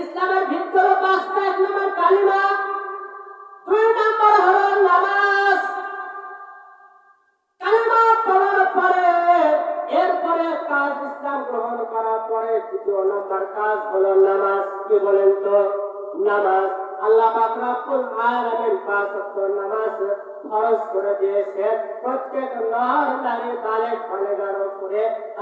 ইসলামের ভিতর পাঁচটা, এক নম্বর কালিমা। দুই নম্বর হলো নামাজ। কালিমা পড়ার পরে, এরপরে কাজ ইসলাম গ্রহণ করার পরে দ্বিতীয় নম্বর কাজ হলো নামাজ। কি বলেন তো? নামাজ। আল্লাহ পাক রব্বুল আলামিন পাঁচ ওয়াক্ত নামাজ ফরজ করে দিয়েছেন। প্রত্যেক নর নারী বালেক বালেগার উপরে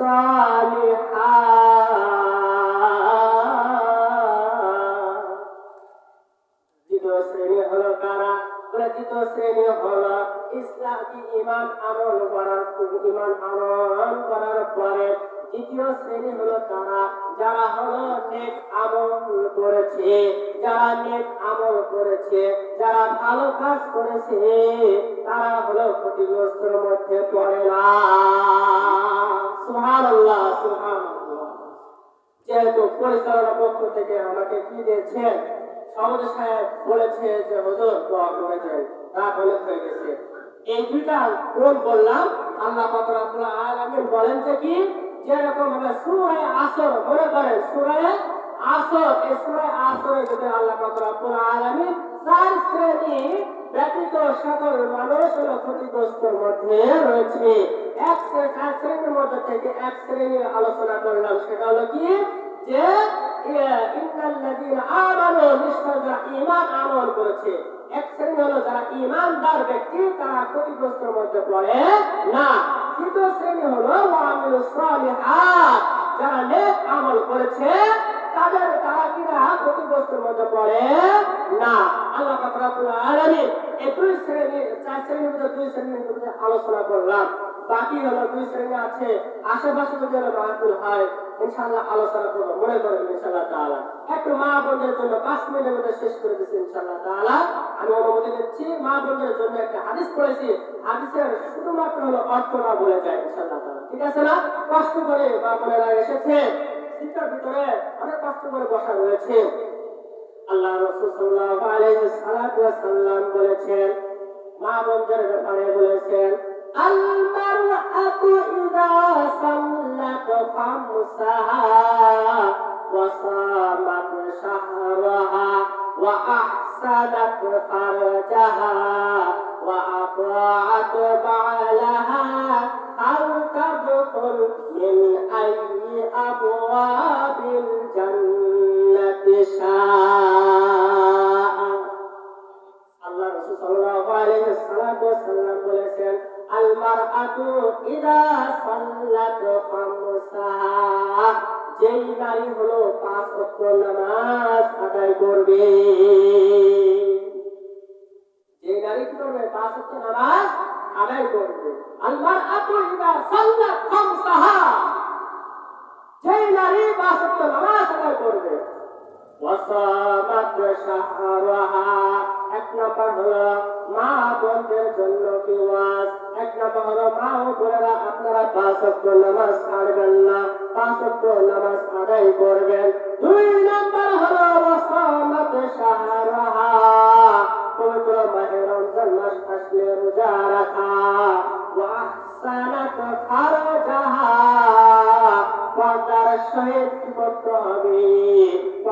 সালিহাত দ্বিতীয় শ্রেণি হলো কারা? দ্বিতীয় শ্রেণি হলো ইসলামী ইমান আমল করার ইমান আমল করার পরে দ্বিতীয় শ্রেণি হলো তারা। যারা হলো নেক আমল করেছে, যারা নেক আমল করেছে, যারা ভালো কাজ করেছে, তারা হলো ক্ষতিগ্রস্তের মধ্যে পড়ে না। সুবহানাল্লাহ সুবহানাল্লাহ। যেহেতু পরিচালনা পক্ষ থেকে আমাকে কি দিয়েছেন সমাজ সাহেব বলেছে যে, হুজুর, দোয়া করে দেন। রাত অনেক হয়ে গেছে। এই দুইটা কোন বললাম। আল্লাহ পাক রব্বুল আলামিন বলেন যে কি? যেরকম ভাবে সূরা আসর মনে করেন সূরা আসর, এই সূরা আসরে যদি আল্লাহ রব্বুল আলামিন চার শ্রেণি ব্যতীত সকল মানুষ হলো ক্ষতিগ্রস্তর মধ্যে রয়েছে। এক চার শ্রেণির মধ্যে থেকে এক শ্রেণির আলোচনা করলাম, সেটা হলো কি? যে ইন্নাল্লাযীনা আমানু নিশ্চয় ঈমান আমল করেছে। এক শ্রেণি হলো যারা ঈমানদার ব্যক্তি, তারা ক্ষতিগ্রস্তের মধ্যে পড়ে না। তৃতীয় শ্রেণি হলো যারা নেক আমল করেছে, তাদের তারা কিনা ক্ষতিগ্রস্তের মধ্যে পড়ে না। আল্লাহ রব্বুল এই দুই শ্রেণির, চার শ্রেণির দুই শ্রেণির আলোচনা করলাম। বাকি দুই শ্রেণি আছে, আশেপাশে যদি হলো হয় আলোচনা করব। মনে একটু মা বোনদের জন্য পাঁচ মিনিটের মধ্যে শেষ করে দিচ্ছি আমি অনুমতি দিচ্ছি, মা জন্য একটা হাদিস পড়েছি। হাদিসের শুধুমাত্র হলো অর্থ না বলে যায় ঠিক আছে না? কষ্ট করে মা বোনেরা এসেছে। শীতের ভিতরে অনেক কষ্ট করে বসা রয়েছে। আল্লাহ রাসূল সাল্লাল্লাহু সাল্লাম বলেছেন, মা বোনদের ব্যাপারে বলেছেন المرأة إذا صلت خمسها وصامت شهرها وأحسنت فرجها وأطاعت بعلها هل تدخل من أي أبواب الجنة মারআতু ইদা সাল্লাত খামসাহা যেই নারী হলো পাঁচ ওয়াক্ত নামাজ আদায় করবে। যে নারী কি করবে? পাঁচ ওয়াক্ত নামাজ আদায় করবে। আল মারআতু ইদা সাল্লাত খামসাহা যেই নারী পাঁচ ওয়াক্ত নামাজ আদায় করবে। ওয়াসামাত শাহরাহা এক নম্বর হলো মা বোনদের জন্য কি ওয়াজ এক নম্বর হলো মা ও বোনেরা আপনারা পাঁচ নামাজ ছাড়বেন না, পাঁচ নামাজ আদায় করবেন। দুই নম্বর হলো ওয়াসামাত শাহরাহা পবিত্র মাহে রমজান মাস আসলে রোজা রাখা। ওয়া আহসানাত ফারজাহা। পর্দার সহিত করতে হবে।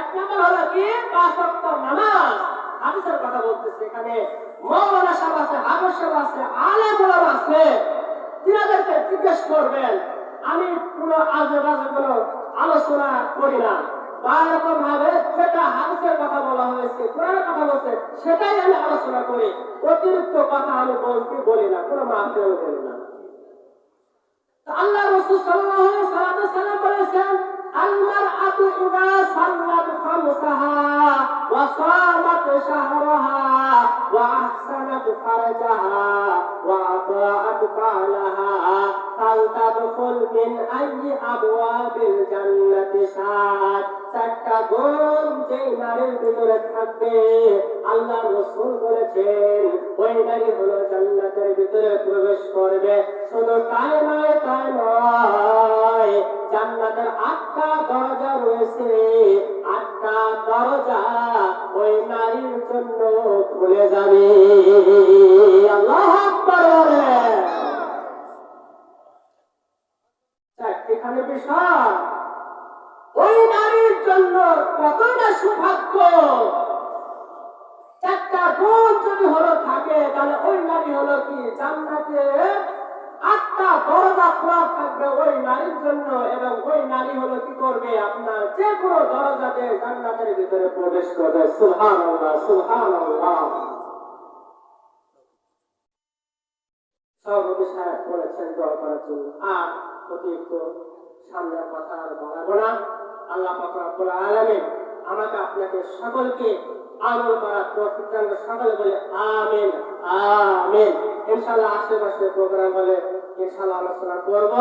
এক নম্বর হলো কি? পাঁচ ওয়াক্ত নামাজ। হাদিসের কথা বলতেছে এখানে। মৌলানা সাহেব আছে, হাফেজ সাহেব আছে, আলেম ওলামা আছে। তিনাদেরকে জিজ্ঞেস করবেন, আমি কোনো আজে বাজে কোনো আলোচনা করি না। বা এরকম ভাবে যেটা হাদিসের কথা বলা হয়েছে, কোরআনের কথা বলছে, সেটাই আমি আলোচনা করি। অতিরিক্ত কথা আমি বলতে বলি না, কোনো মাফি আমি বলি না। আল্লাহ রসুল আলাইহি সাল্লাম বলেছেন المرأة إذا صلت خمسها وصامت شهرها وأحسنت فرجها وأطاعت بعلها فلتدخل من أي أبواب الجنة شاءت চারটা গুণ যেই নারীর ভিতরে থাকবে আল্লাহ রসুল বলেছেন ওই নারী হলো জান্নাতের ভিতরে প্রবেশ করবে শুধু তাই নয় তাই নয় জান্নাতের আটটা দরজা রয়েছে আটটা দরজা ওই নারীর জন্য খুলে যাবে। আল্লাহ চারটিখানে ওই নারীর জন্য কতই না সৌভাগ্য। চারটা গুণ যদি হলো থাকে, তাহলে ওই নারী হলো কি? জান্নাতে আটটা দরজা খোলা থাকবে ওই নারীর জন্য এবং ওই নারী হলো কি করবে? আপনার যে কোনো দরজা দিয়ে জান্নাতের ভিতরে প্রবেশ করবে। সুলহান আল্লাহ আল্লাহ সভাপতি সাহেব বলেছেন দোয়া করার জন্য। আর অতিরিক্ত সামনের কথা আর বাড়াবো না। আল্লাহ পাক রব্বুল আলামিন আমাকে আপনাকে সকলকে আমল করার তৌফিক সকলে বলে আমিন আমিন। ইনশাআল্লাহ আশেপাশে প্রোগ্রাম হলে আলোচনা করব।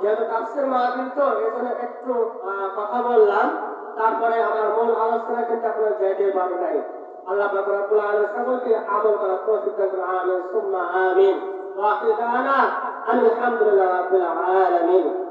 যেহেতু তাফসীর মাহফিল তো, এজন্য একটু কথা বললাম। তারপরে আমার মূল আলোচনা কিন্তু আপনারা যাইতে পারি নাই। আল্লাহ রব্বুল আলামিন সকলকে আমল করার তৌফিক দান করুন। আমিন। সুম্মা আলামিন।